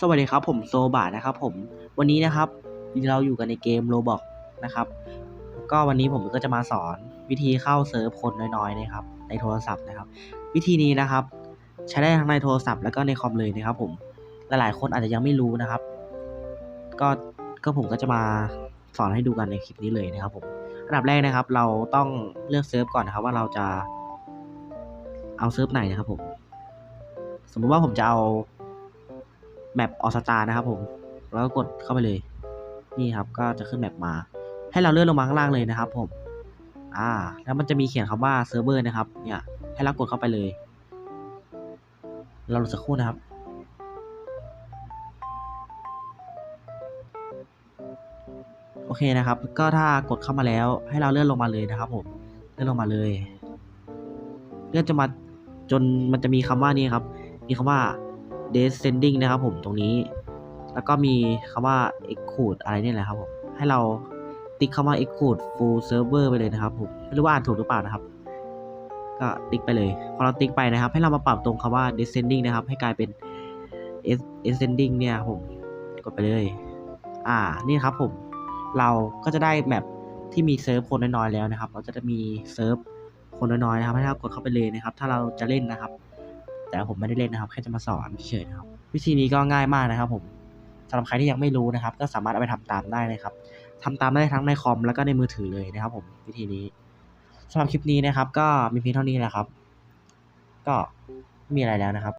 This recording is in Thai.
สวัสดีครับผมโซบะนะครับผมวันนี้นะครับเราอยู่กันในเกมโรบอกนะครับก็วันนี้ผมก็จะมาสอนวิธีเข้าเซิร์ฟคนน้อยๆนะครับในโทรศัพท์นะครับ วิธีนี้นะครับ ใช้ได้ทั้งในโทรศัพท์แล้วก็ในคอมเลยนะครับผมหลายๆคนอาจจะยังไม่รู้นะครับ ก็ก็ผมก็จะมาสอนให้ดูกันในคลิปนี้เลยนะครับผมอันดับแรกนะครับ เราต้องเลือกเซิร์ฟก่อนนะครับว่าเราจะเอาเซิร์ฟไหนนะครับผมสมมุติว่าผมจะเอา แมปออสตานะครับผม แล้วก็กดเข้าไปเลย นี่ครับก็จะขึ้นแมปมา ให้เราเลื่อนลงมาข้างล่างเลยนะครับ ผม อ่า แล้วมันจะมีเขียนคำว่าเซิร์ฟเวอร์นะครับ เนี่ย ให้เรากดเข้าไปเลย เราสักครู่นะครับโอเคนะครับ ก็ถ้ากดเข้ามาแล้วให้เราเลื่อนลงมาเลยนะครับ ผม เลื่อนลงมาเลย เลื่อนจะมาจนมันจะมีคำว่านี่ครับ มีคำว่า descending นะครับผมตรงนี้ แล้วก็มีคำว่า exclude อะไรนี่แหละครับผมให้เราติ๊กคำว่า exclude full server ไปเลยนะครับผมไม่รู้ว่าอ่านถูกหรือเปล่านะครับ ก็ติ๊กไปเลยพอเราติ๊กไปนะครับ ให้เรามาปรับตรงคำว่า descending นะครับ ให้กลายเป็น ascending เนี่ยผมกดไปเลย อ่านี่ครับผม เราก็จะได้แมปที่มีเซิร์ฟคนน้อยๆแล้วนะครับ เราจะมีเซิร์ฟคนน้อยๆนะครับ ให้เรากดเข้าไปเลยนะครับ ถ้าเราจะเล่นนะครับ แต่ผมไม่ได้เล่นนะครับ แค่จะมาสอนเฉยๆนะครับ วิธีนี้ก็ง่ายมากนะครับ ผมสำหรับใครที่ยังไม่รู้นะครับ ก็สามารถเอาไปทำตามได้นะครับทำตามได้ทั้งในคอมแล้วก็ในมือถือเลยนะครับ ผมวิธีนี้สำหรับคลิปนี้นะครับ ก็มีเพียงเท่านี้แหละครับ ก็ไม่มีอะไรแล้วนะครับ